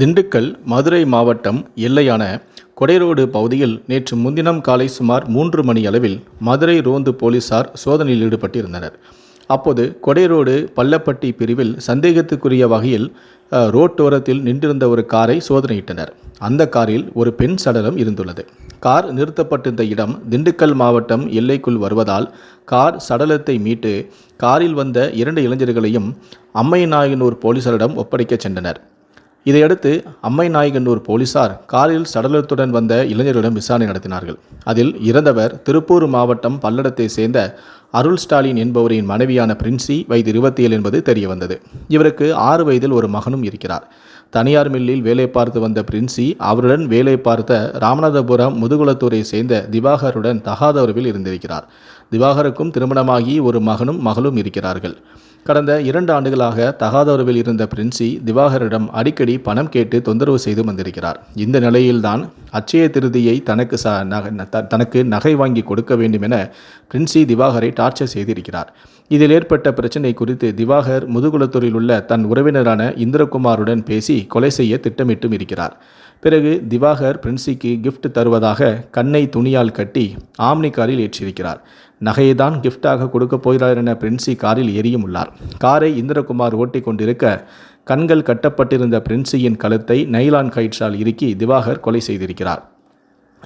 திண்டுக்கல் மதுரை மாவட்டம் எல்லையான கொடைரோடு பகுதியில் நேற்று முன்தினம் காலை சுமார் மூன்று மணி அளவில் மதுரை ரோந்து போலீசார் சோதனையில் ஈடுபட்டிருந்தனர். அப்போது கொடைரோடு பள்ளப்பட்டி பிரிவில் சந்தேகத்துக்குரிய வகையில் ரோட்டோரத்தில் நின்றிருந்த ஒரு காரை சோதனையிட்டனர். அந்த காரில் ஒரு பெண் சடலம் இருந்துள்ளது. கார் நிறுத்தப்பட்டிருந்த இடம் திண்டுக்கல் மாவட்டம் எல்லைக்குள் வருவதால் கார் சடலத்தை மீட்டு காரில் வந்த இரண்டு இளைஞர்களையும் அம்மைநாயகனூர் போலீசாரிடம் ஒப்படைக்கச் சென்றனர். இதையடுத்து அம்மை நாயகனூர் போலீசார் காரில் சடலத்துடன் வந்த இளைஞர்களிடம் விசாரணை நடத்தினார்கள். அதில் இறந்தவர் திருப்பூர் மாவட்டம் பல்லடத்தை சேர்ந்த அருள் ஸ்டாலின் என்பவரின் மனைவியான பிரின்சி வயது இருபத்தி ஏழு என்பது தெரிய வந்தது இவருக்கு ஆறு வயதில் ஒரு மகனும் இருக்கிறார். தனியார் மில்லில் வேலை பார்த்து வந்த பிரின்சி அவருடன் வேலை பார்த்த ராமநாதபுரம் முதுகுளத்தூரை சேர்ந்த திவாகருடன் தகாத உறவில் இருந்திருக்கிறார். திவாகருக்கும் திருமணமாகி ஒரு மகனும் மகளும் இருக்கிறார்கள். கடந்த இரண்டு ஆண்டுகளாக தகாத உறவில் இருந்த பிரின்சி திவாகரிடம் அடிக்கடி பணம் கேட்டு தொந்தரவு செய்து வந்திருக்கிறார். இந்த நிலையில்தான் அச்சய திருதியை தனக்கு ச த- தனக்கு நகை வாங்கி கொடுக்க வேண்டும் என பிரின்சி திவாகரை டார்ச்சர் செய்திருக்கிறார். இதில் ஏற்பட்ட பிரச்சனை குறித்து திவாகர் முதுகுளத்தூரில் உள்ள தன் உறவினரான இந்திரகுமாருடன் பேசி கொலை செய்ய திட்டமிட்டும் இருக்கிறார். பிறகு திவாகர் பிரின்சிக்கு கிஃப்ட் தருவதாக கண்ணை துணியால் கட்டி ஆம்னி காரில் ஏற்றியிருக்கிறார். நகையை தான் கிஃப்டாக கொடுக்க போகிறார் என பிரின்சி காரில் எரியும் உள்ளார். காரை இந்திரகுமார் ஓட்டிக் கொண்டிருக்க கண்கள் கட்டப்பட்டிருந்த பிரின்சியின் கழுத்தை நைலான் கயிற்றால் இறுக்கி திவாகர் கொலை செய்திருக்கிறார்.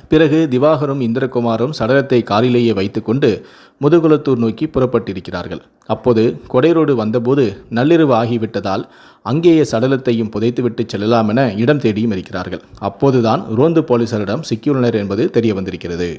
பிறகு திவாகரும் இந்திரகுமாரும் சடலத்தை காரிலேயே வைத்துக்கொண்டு முதுகுளத்தூர் நோக்கி புறப்பட்டிருக்கிறார்கள். அப்போது கொடைரோடு வந்தபோது நள்ளிரவு ஆகிவிட்டதால் அங்கேயே சடலத்தையும் புதைத்துவிட்டு செல்லலாம் என இடம் தேடியும் இருக்கிறார்கள். அப்போதுதான் ரோந்து போலீசாரிடம் சிக்கியுள்ளனர் என்பது தெரிய வந்திருக்கிறது